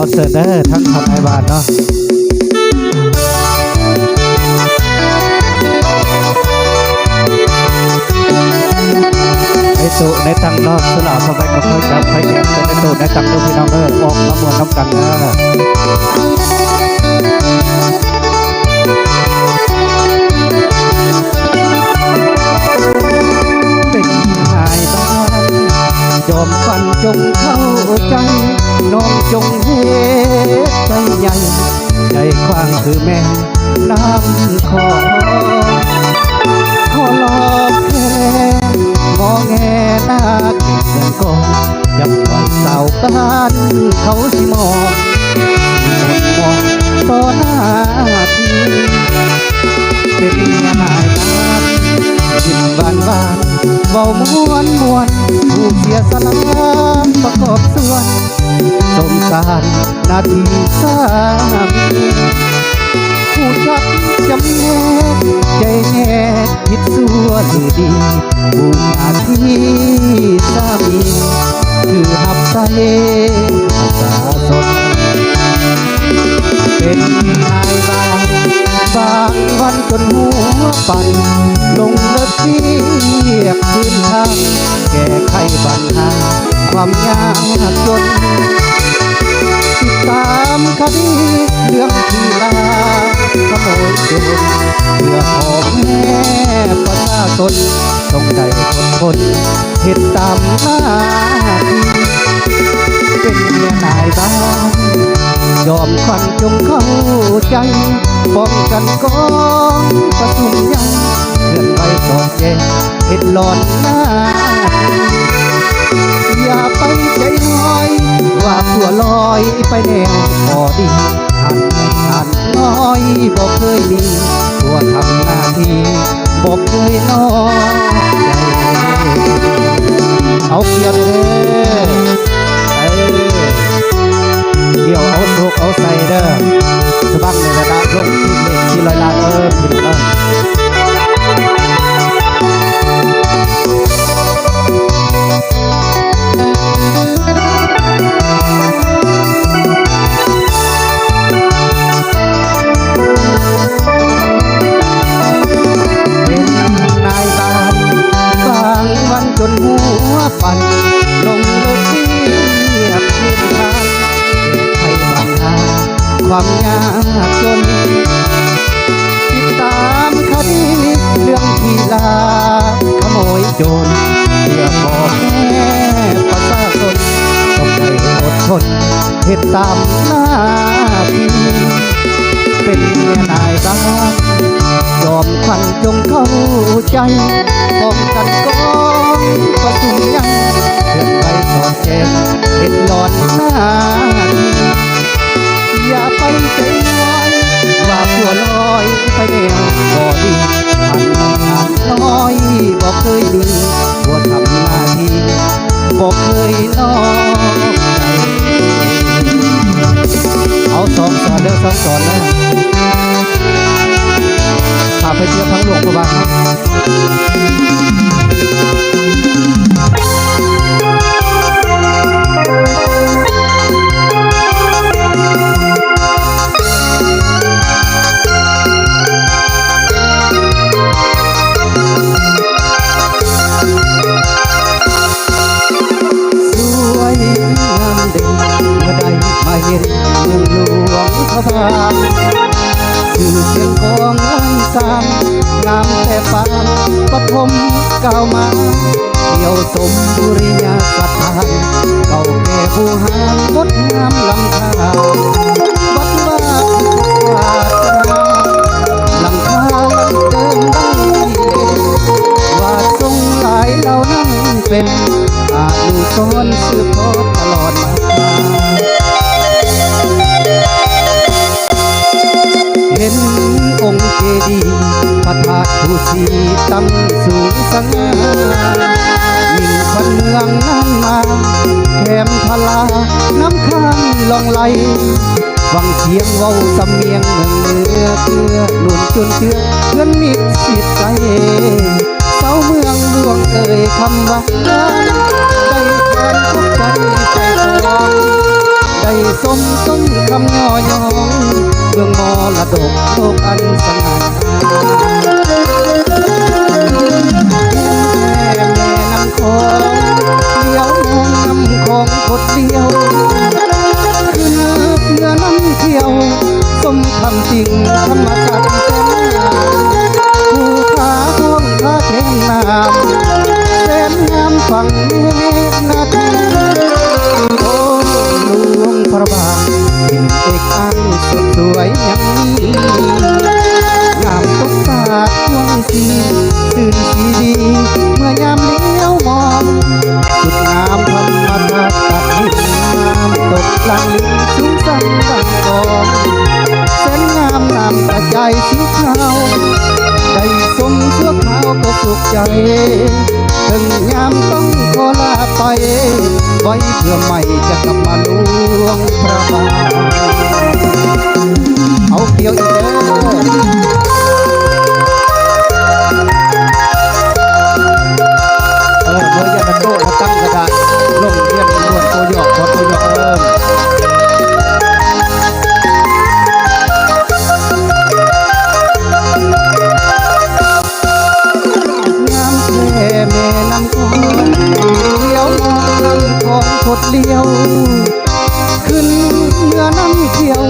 อเสิร์ตเด้อทั้งทำไอบานเนาะไอตุในตังนอกสลาสบายกับเพื่อนกับใครแข็งแต่ในตุในตังดูพี่น้องเด้อออกมาบวนน้ำกันเด้อ เข้าใจ น้องจงเฮใจใหญ่ ใจกว้างคือแม่น้ำคอขอลอบแค่งอแงหน้าเก็บเงินกองยังปล่อยสาวกันเขาสิมองมองต่อหน้าทีเป็นยนายบ้าน ยิ้มหวานหวานเบามวนมวนผู้เสียสละประกอบส่วนสงสารนาทีสามีผู้ชักจำแนกใจแนกคิดสัวหรือดีผู้นาที นทาง แก้ไขปัญหา ความยากจนติดตามคดี เรื่องที่ลาขโมยโจรเพื่อพ่อแม่ประชาชนต้องได้อดทนเหตุตามหน้าที่เป็นเมียนายบ้านยอมควันจงเข้าใจป้องกันกองประทุมยัง เคลื่อนไหวสอดแยงเห็นหลอนหน้า อย่าไปใจน้อย ว่าผัวลอยไปแนวพอดีหันไปหันน้อยบอกเคยมีตัวทำหน้าที่บอกเคยน้อยเอาเกียร์เความยากจน ติดตามคดีเรื่องที่ลาขโมยโจรเพื่อพ่อแม่ประชาชนต้องได้อดทนเหตุตามหน้าที่เป็นเมียนายบ้านยอมควันจงเข้าใจป้องกันกองประทุมยังเคลื่อไหวสอดแจงเห็นหลอนหน้าที่ อย่าไปใจน้อยว่าผัวลอยไปแนวบ่ดีหันไม่หันน้อยบอกเคยดีผัวทำหน้าที่บอกเคยนอกใจเอาสองสอนเด้อสองสอนนะพาไปเที่ยวพังหลวงพระบาง เห็นเมืองหลวงพระบางชื่อเสียงของอันสามงามแต่ปางปฐมก้าวมาเดี่ยวสมบุริยาสถานเก่าแก่ผู้หางงดงามลำคาร ชีตั้งสูงสังยิ่งคนเมืองนั้นมาแถมพลา น้ำข้างลองไหลฟังเสียงว่าสำเนียงเมืองเนื้อเกลือนุ่นจนเชื่อเพื่อนมิตรสิทใจเสาเมืองหลวงเอ่ยคำว่าไใจแทนทุกใจต่ลอไใจสมต้นคำย่อยองเมืองมอละดกโลกอันสง ถึงยามต้องโคลาไป ไว้เพื่อไม่จะกลับมาลวงพระบาทเอาเดียวอีกเด้อ เดียว ขึ้นเนื้อน้ำเขียว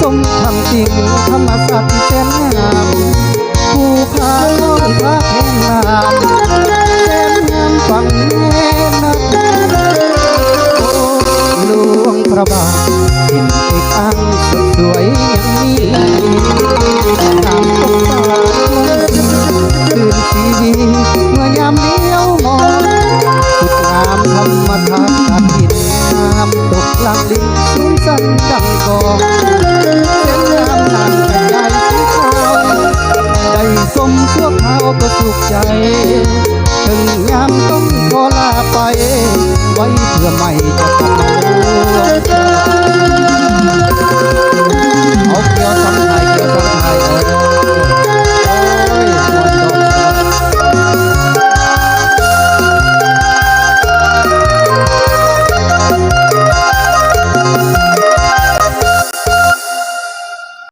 สมทำจริงธรรมสัตว์สนงามผู้พาล้องพระเพนนามเส้นงามฝั่งแม่นักหลวงพระบาทหินติดอังสวย ก็สุขใจ ถึงยามต้องขอลาไป ไว้เพื่อไม่จะกลับมา